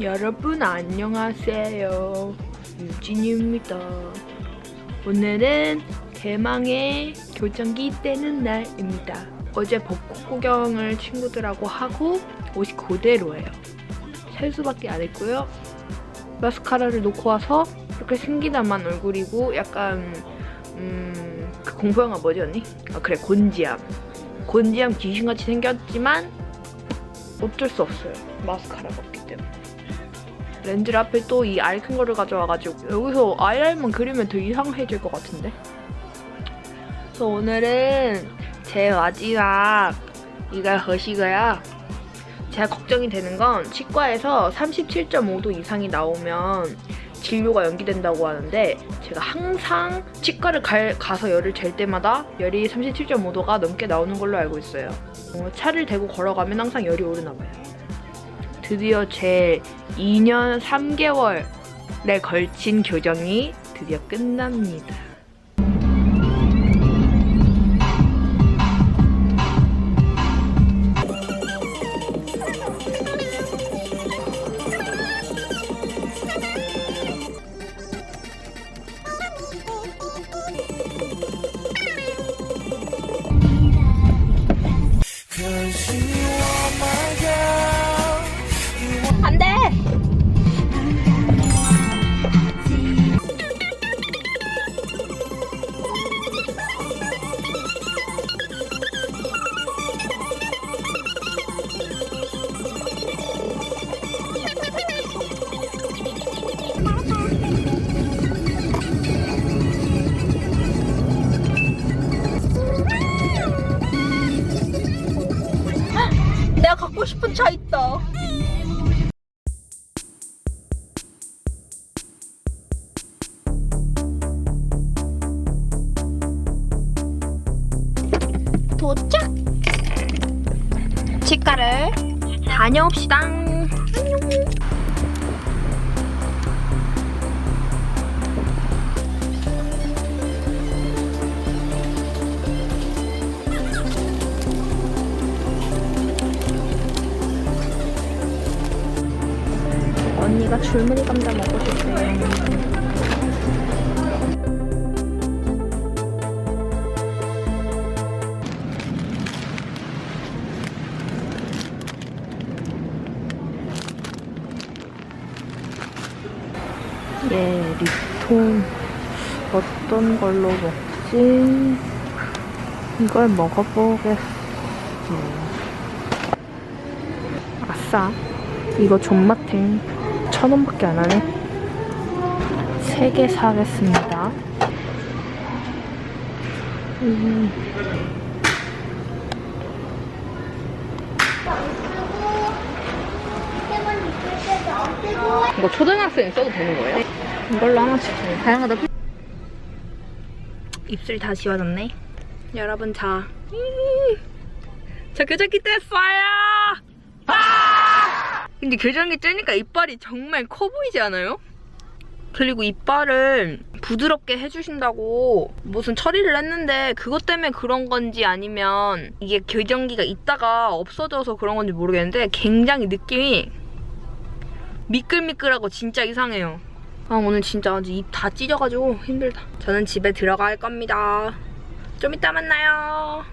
여러분 안녕하세요. 유진입니다. 오늘은 대망의 교정기 떼는 날입니다. 어제 벚꽃 구경을 친구들하고 하고 옷이 그대로예요. 세수밖에 안 했고요. 마스카라를 놓고 와서 이렇게 생기다만 얼굴이고 약간 음 그 공포 영화 뭐지 언니? 아 그래 곤지암. 곤지암 귀신같이 생겼지만 어쩔 수 없어요. 마스카라가 렌즈를 앞에 또이 알 큰 거를 가져와가지고 여기서 아이라인만 그리면 더 이상해질 것 같은데 그래서 오늘은 제 마지막 이걸 허시고요 제가 걱정이 되는 건 치과에서 37.5도 이상이 나오면 진료가 연기된다고 하는데 제가 항상 치과를 갈- 가서 열을 잴 때마다 열이 37.5도가 넘게 나오는 걸로 알고 있어요. 어, 차를 대고 걸어가면 항상 열이 오르나 봐요. 드디어 제 2년 3개월에 걸친 교정이 드디어 끝납니다. 있다. 도착! 치과를 다녀옵시다. 안녕. 줄무늬 감자 먹고 싶대요. 예, 리톤 어떤 걸로 먹지? 이걸 먹어보겠어. 아싸, 이거 존맛탱 천 원밖에 안 하네. 세 개 사겠습니다. 음. 이거 초등학생 써도 되는 거예요? 이걸로 하나씩 주세요. 다양하다. 입술 다 지워졌네. 여러분 자. 음. 저 교정기 뗐어요. 아! 근데 교정기 쬐니까 이빨이 정말 커 보이지 않아요? 그리고 이빨을 부드럽게 해주신다고 무슨 처리를 했는데 그것 때문에 그런 건지 아니면 이게 교정기가 있다가 없어져서 그런 건지 모르겠는데 굉장히 느낌이 미끌미끌하고 진짜 이상해요. 아 오늘 진짜 아주 입 다 찢어가지고 힘들다. 저는 집에 들어갈 겁니다. 좀 이따 만나요.